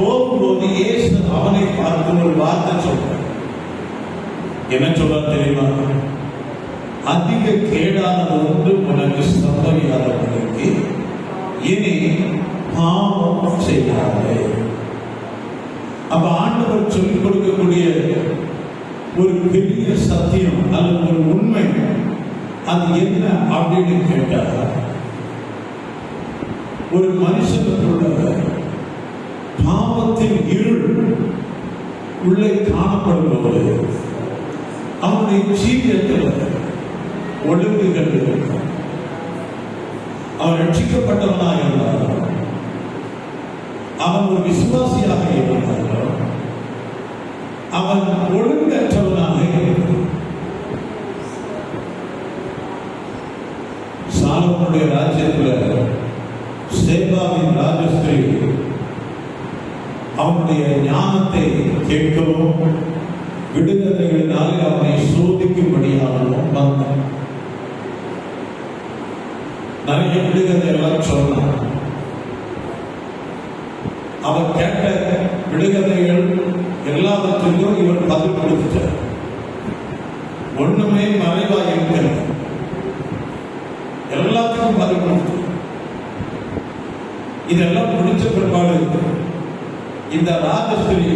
போகும்போது இயேசு அவனை பார்த்து ஒரு வார்த்தை சொல்றார். என்ன சொல்றார் தெரியுமா? அதிக கேடானது ஒன்று உனக்கு சம்பவியாதவர்களுக்கு இனி பாவம் செய்யாதே. அப்ப ஆண்டவர் சொல்லிக் கொடுக்கக்கூடிய ஒரு பெரிய சத்தியம் அல்லது ஒரு உண்மை அது என்ன அப்படின்னு கேட்டார் ஒரு மனுஷனுக்குள்ள பாவத்தின் இருள் உள்ளே காணப்படும்போது அவனுடைய ஜீவியத்தில் ஒழுங்கு இருக்கும் அவன் ரட்சிக்கப்பட்டவனாக இருந்தார். அவன் ஒரு விசுவாசியாக இருந்தார். அவன் ஒழுங்கற்றவனாக இருந்தான் சாலமனுடைய ராஜ்யத்தில் சேபாவின் ராஜஸ்ரீ அவனுடைய ஞானத்தை கேட்கவும் விடுதலைகளினாலே அவனை சோதிக்கும்படியாகவும் வந்தான். நிறைய விடுதலை எல்லாம் சொன்னான். அவர் கேட்ட விடுகதைகள் எல்லாவற்றிலும் இவன் பதில் கொடுத்துட்டார் ஒண்ணுமே மறைவா இருக்கல எல்லாத்துக்கும் பதில் கொடுத்து இதெல்லாம் முடிச்ச பிற்பாடு இந்த ராஜஸ்திரி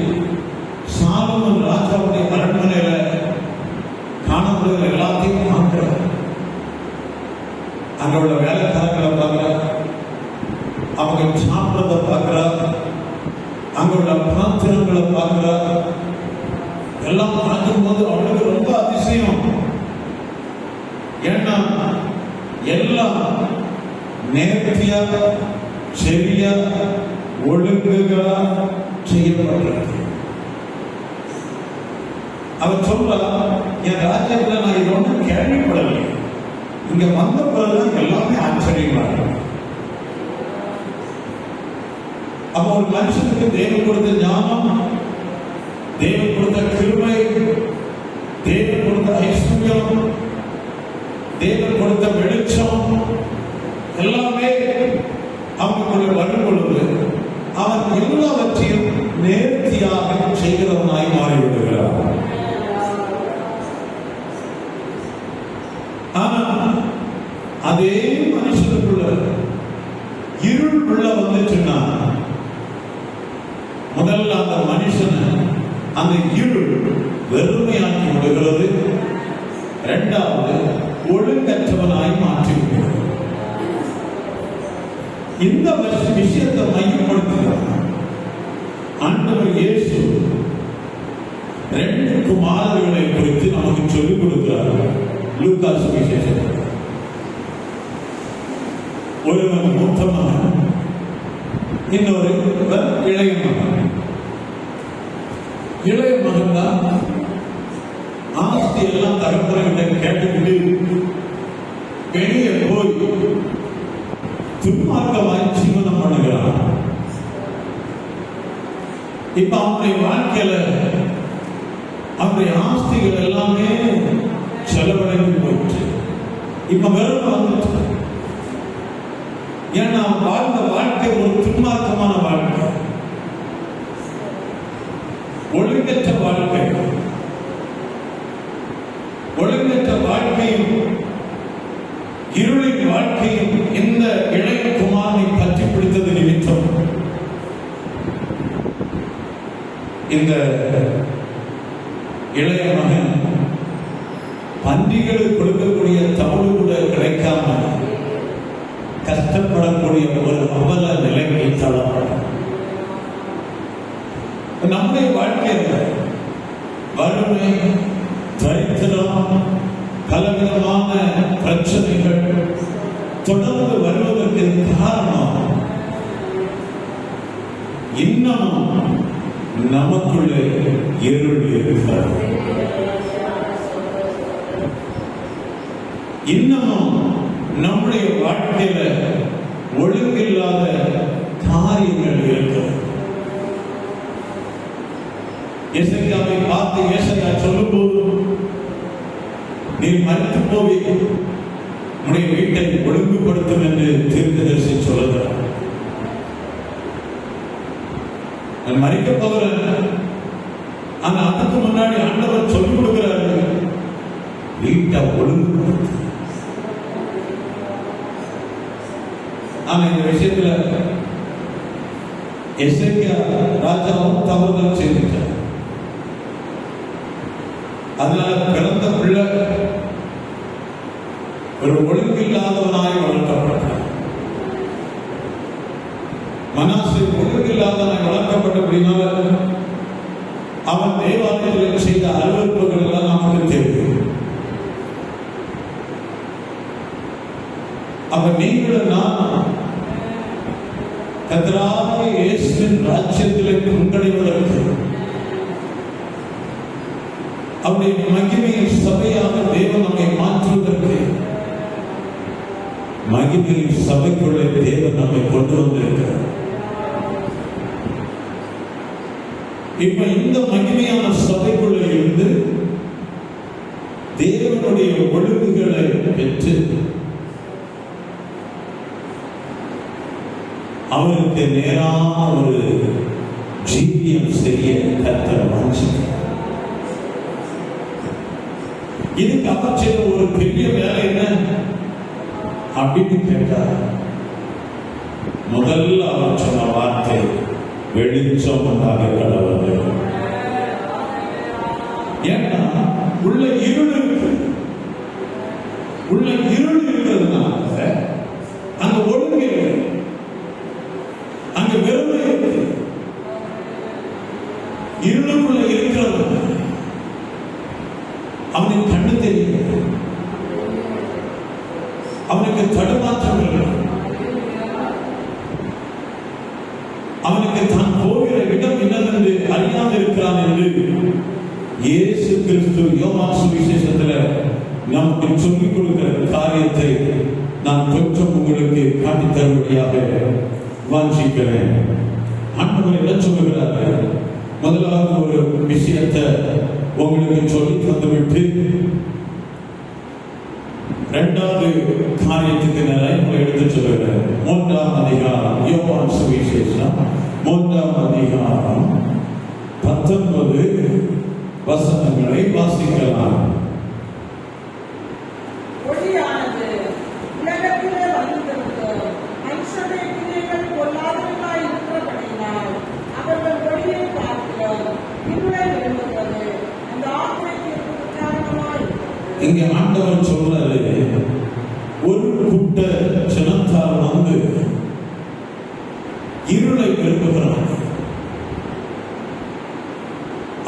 சாலமன் ராஜாவுடைய அரண்மனையில காணப்படுகிற எல்லாத்தையும் பார்க்கிறார். அங்க உள்ள வேலைக்காரங்களை பார்க்கிறார். அவங்க சாப்பிட்றத பார்க்கிறார். அங்க உள்ள பாத்திரங்களை பார்க்கிறார். எல்லாம் பார்க்கும்போது அவளுக்கு ரொம்ப அதிசயம். ஏன்னா எல்லாம் நேர்த்தியாக சரியா ஒழுங்குகளா செய்யப்பட்டிருக்கு அவர் சொல்லலாம் என் ராஜ்யத்தில் நான் இது ஒன்றும் கேள்விப்படவில்லை. இங்க வந்த பிறகுதான் எல்லாமே ஆச்சரியமாக அப்ப ஒரு மனுஷனுக்கு தேவன் கொடுத்த ஞானம் தேவன் கொடுத்த கிருமை தேவன் கொடுத்த ஐஸ்வர்யம் தேவன் கொடுத்த வெளிச்சம் எல்லாமே அவங்களுக்குள்ள வரும் பொழுது அவன் எல்லாவற்றையும் நேர்த்தியாக செய்கிறவனாய் மாறிவிடுகிறார். ஆனா அதே மனுஷனுக்குள்ள இருள் உள்ள வந்துச்சுன்னா முதல்ல அந்த மனுஷனை அந்த இருள் வெறுமையாக்கி விடுகிறது. இரண்டாவது ஒழுங்கற்றவனாய் மாற்றி விடுகிறது இந்த விஷயத்தை மையப்படுத்துகிறார். ஆண்டவர் இயேசு ரெண்டு குமாரர்களை குறித்து நமக்கு சொல்லிக் கொடுக்கிறார். லூக்கா சுவிசேஷம் ஒருவன் மூத்த மகன் இன்னொரு இளைய மகன். இளைய மகன் தான் ஆஸ்தி எல்லாம் தகப்பன கேட்டுக்கிட்டு வாழ்க்கையில அவருடைய ஆஸ்திகள் எல்லாமே செலவடைந்து போயிட்டு இப்ப வெறும் வந்துட்டு ஏன்னா வாழ்ந்த வாழ்க்கை ஒரு துன்மார்க்கமான வாழ்க்கை. ஒழுங்கற்ற வாழ்க்கை. ஒழுங்கற்ற வாழ்க்கையும் இருளின் வாழ்க்கையும் இந்த இளைய குமாரை பற்றி பிடித்தது நிமித்தம்? இந்த இளைய மகன் பன்றிகளுக்கு கொடுக்கக்கூடிய தவறு கூட கிடைக்காம கஷ்டப்படக்கூடிய ஒரு அவல நிலைமை தள்ளப்படும் நம்முடைய வாழ்க்கையில் வறுமை தரித்திரம் பலவிதமான பிரச்சனைகள் தொடர்ந்து வருவதற்கு காரணம் இன்னமும் நமக்குள்ளே இருள் இருக்கிறார். இன்னமும் நம்முடைய வாழ்க்கையில ஒழுங்கில்லாத காரியங்கள் இருக்கிறது. இசைக்காவை பார்த்து ஏசையா சொல்லும்போது நீ மறுத்து போவே உன்னுடைய வீட்டை ஒழுங்குபடுத்தும் என்று தீர்க்கதரிசி சொல்லுகிறார். நான் மறிக்க போகிறேன் அந்த அதுக்கு முன்னாடி ஆண்டவர் சொல்லிக் கொடுக்கிறாரு. வீட்டை ஒழுங்கு ஆனா இந்த விஷயத்துல எசேக்கியா ராஜாவும் தவறுதல் செய்திருக்கார் அதனால பிறந்த பிள்ளை ஒரு ஒழுங்கில்லாதவனாய் வளர்க்கப்பட்டார் மனசு ஒழுங்கில்லாதவனாய் வளர்க்கப்பட்டபடினால அவன் தேவாலயத்தில் செய்த? அலுவல்புகள் எல்லாம் நமக்கு தெரியும். அப்ப நீங்களும் நான் கதிராக இயேசுவின் ராஜ்யத்திலே பங்கடைவதற்கு அவருடைய மகிமையின் சபையாக தேவன் நம்மை மாற்றுவதற்கு மகிமையின் சபைக்குள்ளே தேவன் நம்மை கொண்டு வந்திருக்கிறார். இப்ப இந்த மகிமையான சபைக்குள்ள இருந்து தேவனுடைய ஒழுங்குகளை பெற்று அவருக்கு நேராக ஒரு ஜீவியம் செய்ய கத்தர் வாஞ்சிக்கிறார். இதுக்கு அவர் செய்த ஒரு பெரிய வேலை என்ன? அப்படின்னு கேட்டார். முதல்ல அவர் சொன்ன வார்த்தை வெளிச்சம் உண்டாக கடவுள். ஏன்னா உள்ள இருள் இருக்கு. உள்ள இருள் இருக்கிறதுனால அங்க ஒழுங்கு இருக்கு. அங்க வெறுமை இருக்கு. இருளுக்குள்ள இருக்கிறவன் அவனுக்கு கண்ணு தெரியும் அவனுக்கு தடுமாற்றம் இல்லை அவனுக்கு தான் போகிற இடம் என்னவென்று அறியாமல் இருக்கிறான் என்று இயேசு கிறிஸ்து யோவான் சுவிசேஷத்துல நமக்கு சொல்லிக் கொடுக்கிற காரியத்தை நான் கொஞ்சம் உங்களுக்கு காட்டி தரும்படியாக வாஞ்சிக்கிறேன். ஆண்டவர் என்ன சொல்லுகிறாரு? முதலாவது ஒரு விஷயத்தை உங்களுக்கு சொல்லி தந்துவிட்டு இரண்டாவது காரியத்துக்கு நிறைய எடுத்து சொல்லுகிறேன். மூன்றாம் அதிகாரம் யோவான் சுவிசேஷம். மூன்றாம் அதிகாரம் பத்தொன்பது வசனங்களை வாசிக்கலாம் ஒளியானது உலகத்திலே வந்திருக்கும் மனுஷருடைய கிரியைகள் பொல்லாதவர்களாய் இருக்கிறபடியினால் அவர்கள் ஒளியை பார்க்கிறோம் இருளை விரும்புகிறது அந்த ஆக்கிரத்திற்கு காரணமாய் இருக்கிறது. இங்க ஆண்டவர் சொல்றாரு ஒரு கூட்ட ஜனத்தார் வந்து இருளை விரும்புகிறாங்க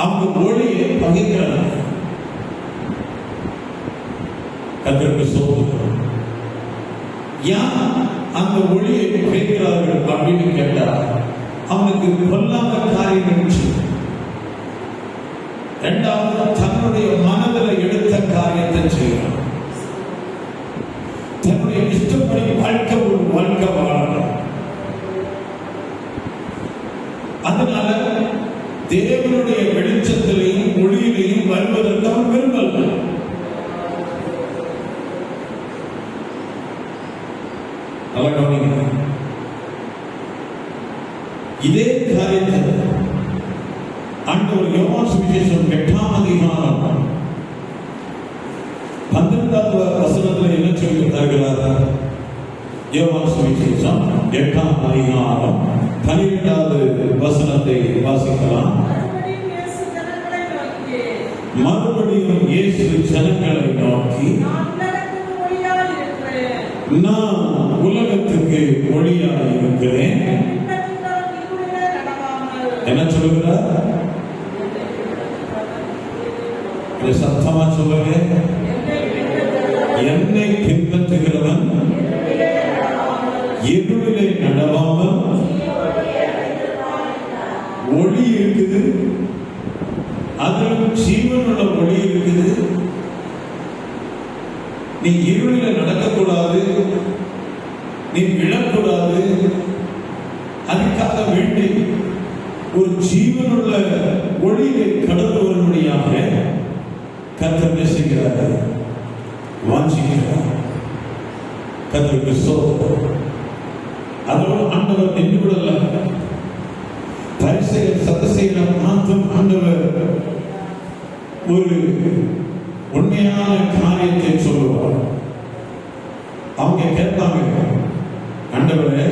அவங்க ஒளியை பகைக்கிறாங்க கத்திற்கு சோதனை யார் அந்த ஒளியை பகைக்கிறார்கள் அப்படின்னு கேட்டா அவனுக்கு கொல்லாத காரியங்கள் செய்யும் இரண்டாவது தன்னுடைய மனதில் எடுத்த காரியத்தை செய்யணும் தன்னுடைய இஷ்டப்படி வாழ்க்கை ஒரு வாழ்க்கை வாழணும் அதனால தேவனுடைய வெளிச்சத்திலையும் ஒளியிலையும் வருவதற்கு அவன் விரும்பல இதே காரியத்தை ஆண்டவர் யோவான் சுவிசேஷம் எட்டாம் அதிகாரம் பன்னிரெண்டாவது வசனத்தில் என்ன சொல்லி தருகிறார் யோவான் சுவிசேஷம் எட்டாம் அதிகாரம் பனிரெண்டாவது வசனத்தை வாசிக்கலாம். மறுபடியும் இயேசு ஜனங்களை நோக்கி நான் உலகத்துக்கு நான் இருக்கிறேன் ஒளியாக இருக்கிறேன் என்ன சொல்லுகிறார்? சத்தமா சொல்லுங்க. என்னை பின்பற்றுகிறவன்? இருளிலே நடவாமல் ஒளி இருக்குது. அதிலும் ஜீவனுள்ள ஒளி இருக்குது. நீ இருளில் நடக்கக்கூடாது. நீ விழக்கூடாது. அதுக்காக வேண்டி ஒரு ஜீவனுள்ள ஒளியை கடந்து வரும்படியாக கத்தர் பேசுகிறார்கள் வாஞ்சிக்கிறோம் வாஞ்சிக்கிறார் கத்தருக்கு சோதனை அதோடு ஆண்டவர் நின்று விடல பரிசெயர் சதசெயரம் மாற்றும் ஆண்டவர் ஒரு உண்மையான காரியத்தை சொல்லுவார். அவங்க கேட்பாங்க ஆண்டவரே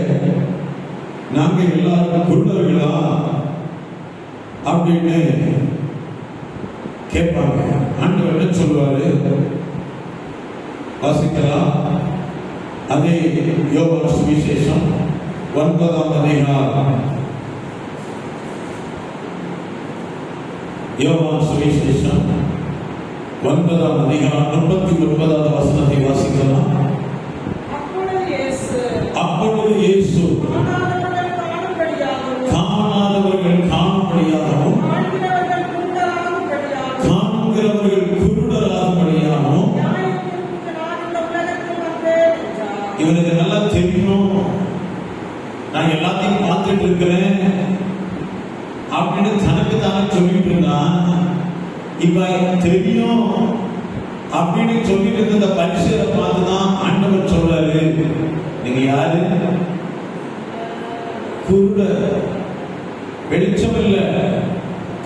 நாங்க எல்லாரும் குள்ளர்களா அப்படின்னு கேட்பாங்க. ஆண்டவர் என்ன சொல்லுவாரு? வாசிக்கலாம். அதே யோகான் சுவிசேஷம் ஒன்பதாம் அதிகாரம். யோகான் சுவிசேஷம் ஒன்பதாம் அதிகாரம் முப்பத்தி ஒன்பதாவது வசனத்தை வாசிக்கலாம். அப்பொழுது இயேசு நான் எல்லாத்தையும் பார்த்துட்டு இருக்கிறேன். அப்படின்னு தனக்கு தானே சொல்லிட்டு இருந்தான். இப்ப தெரியும் அப்படின்னு சொல்லிட்டு இருந்த இந்த பார்த்து தான் ஆண்டவர் சொல்றாரு. நீங்க யாரு? குருட வெளிச்சம் இல்ல.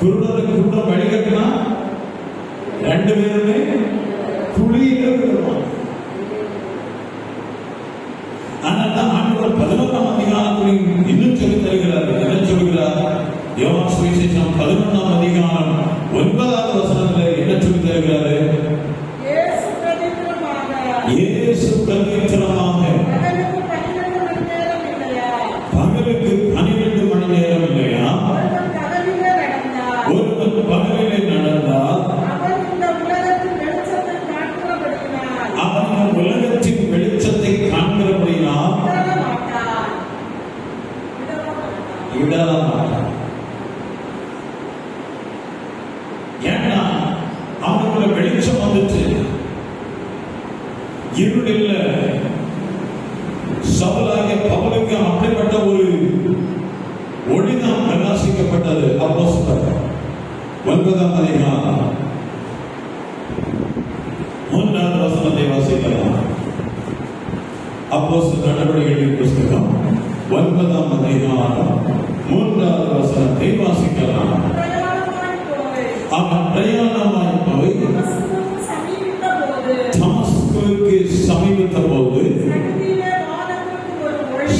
குருடருக்கு குருடன் வழிகட்டுனா ரெண்டு பேருமே குழியில ஆனால் தான் ஆண்டவர் பதினொன்றாம் அதிகாரத்தில் இன்னும் சொல்லி தருகிறார் என்ன சொல்கிறார். யோவான் சுவிசேஷம் பதினொன்றாம் அதிகாரம். வெளிச்சம் வந்துச்சு இருள் இல்ல சவுலாகிய பவுலுக்கு அப்படிப்பட்ட ஒரு ஒளிதான் பிரகாசிக்கப்பட்டது. அப்போஸ்தலர் ஒன்பதாம் அதிகாரம். மூன்றாவது வசனத்தை வாசிக்கலாம். அப்போஸ்தலர் நடவடிக்கைகளின் புஸ்தகம் ஒன்பதாம் அதிகாரம். மூன்றாவது வசனத்தை வாசிக்கலாம். அவன் பிரயாணமாய் சமீபத்த போது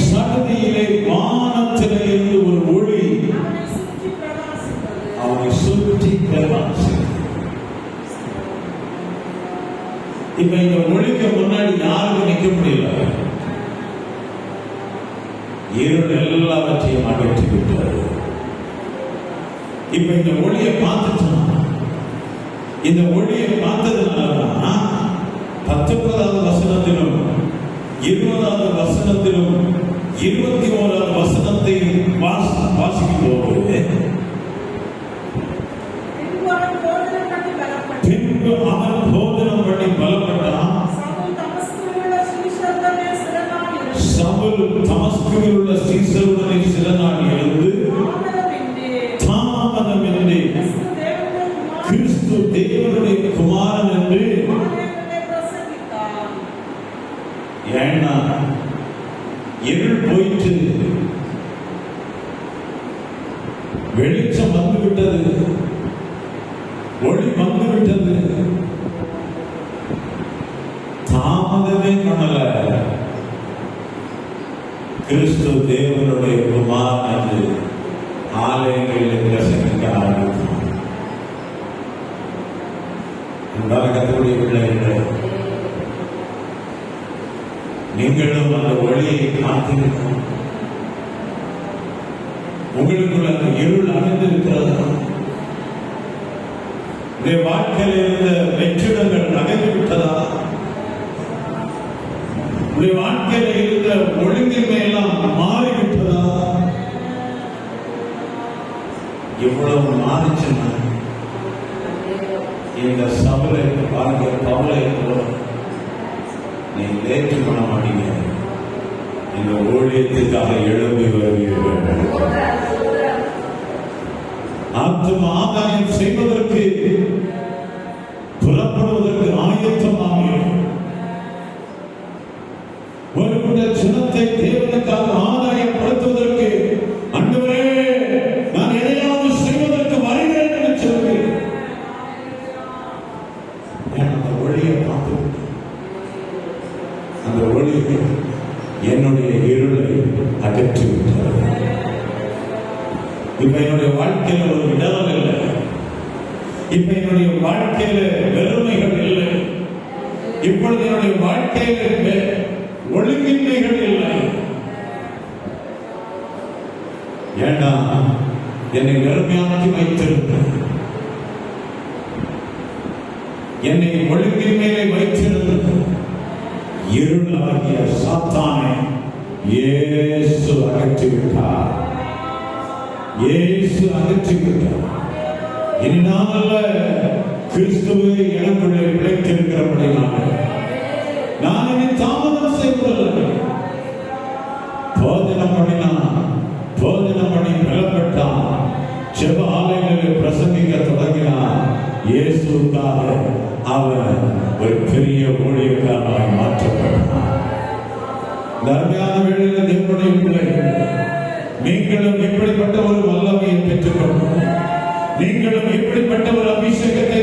சகதியிலே வானத்திலே இருந்து ஒரு ஒளி அவனை சுற்றி. இப்ப இந்த ஒளிக்கு முன்னாடி யாருக்கும் நிக்க முடியல. இருள் எல்லாவற்றையும் அகற்றி விட்டது இப்ப இந்த ஒளியை பார்த்துட்டான் இந்த ஒளியை பார்த்ததுனாலதான் பத்தொன்பதாவது வசனத்திலும் இருபதாவது வசனத்திலும் இருபத்தி ஓராவது வசனத்தை வாசிக்கும் போது ஏன்னா இருள் போயிட்டு வெளிச்சம் வந்து விட்டது ஒளி வந்து விட்டது தாமதமே பண்ணல. கிறிஸ்து தேவனுடைய குமாரன் என்று ஆலயங்களில் பிரசங்கிக்க ஆரம்பித்தார் கத்தருடைய நீங்களும் அந்த ஒளியை காத்திருக்கணும் உங்களுக்குள்ள அந்த இருள் அடைந்திருக்கிறதா. உடைய வாழ்க்கையில் இருந்த வெற்றிடங்கள் அடைந்து விட்டதா உடைய வாழ்க்கையில் இருந்த ஒழுங்கின்மை எல்லாம் மாறிவிட்டதா? எவ்வளவு மாறிச்சுன்னா இந்த சபலை பாருங்க பவலை போல. நீ ஏற்றுக்கொள்ள மாட்டீங்க இந்த ஊழியத்திற்காக எழும்பி வருவீர்கள். ஆத்தும ஆதாயம் செய்வதற்கு புறப்படுவதற்கு ஆயத்தமாக ஒரு குண்ட சினத்தை தேவனுக்காக ஆதாயம் இப்ப என்னுடைய வாழ்க்கையில ஒரு இடரல் இல்லை. இப்ப என்னுடைய வாழ்க்கையில வெறுமைகள் இல்லை. இப்பொழுது என்னுடைய வாழ்க்கையில வெ- ஒழுங்கின்மைகள் இல்லை. ஏண்டா என்னை வெறுமையாக்கி வைத்திருந்த என்னை ஒழுங்கின்மையிலே வைத்திருந்த இருளாகிய சாத்தானை இயேசு அகற்றிவிட்டார் இயேசு அகற்றிவிட்டார் இனி நான் அல்ல கிறிஸ்துவே எனக்குள்ளே பிழைத்திருக்கிறபடினால நான் இனி தாமதம் செய்வதில்லை போதனம் பண்ணினான். போதனம் பண்ணி பலப்பட்டான் செப ஆலயங்களில் பிரசங்கிக்க தொடங்கினான். இயேசுக்காக அவர் ஒரு பெரிய ஊழியக்காரனாக மாற்றப்பட்டான். தர்மையான வேளையில் தேவனுடைய பிள்ளைகள் நீங்களும் இப்படிப்பட்ட ஒரு வல்லமையை பெற்றுக்கொள்ளும்? நீங்களும் இப்படிப்பட்ட ஒரு அபிஷேகத்தை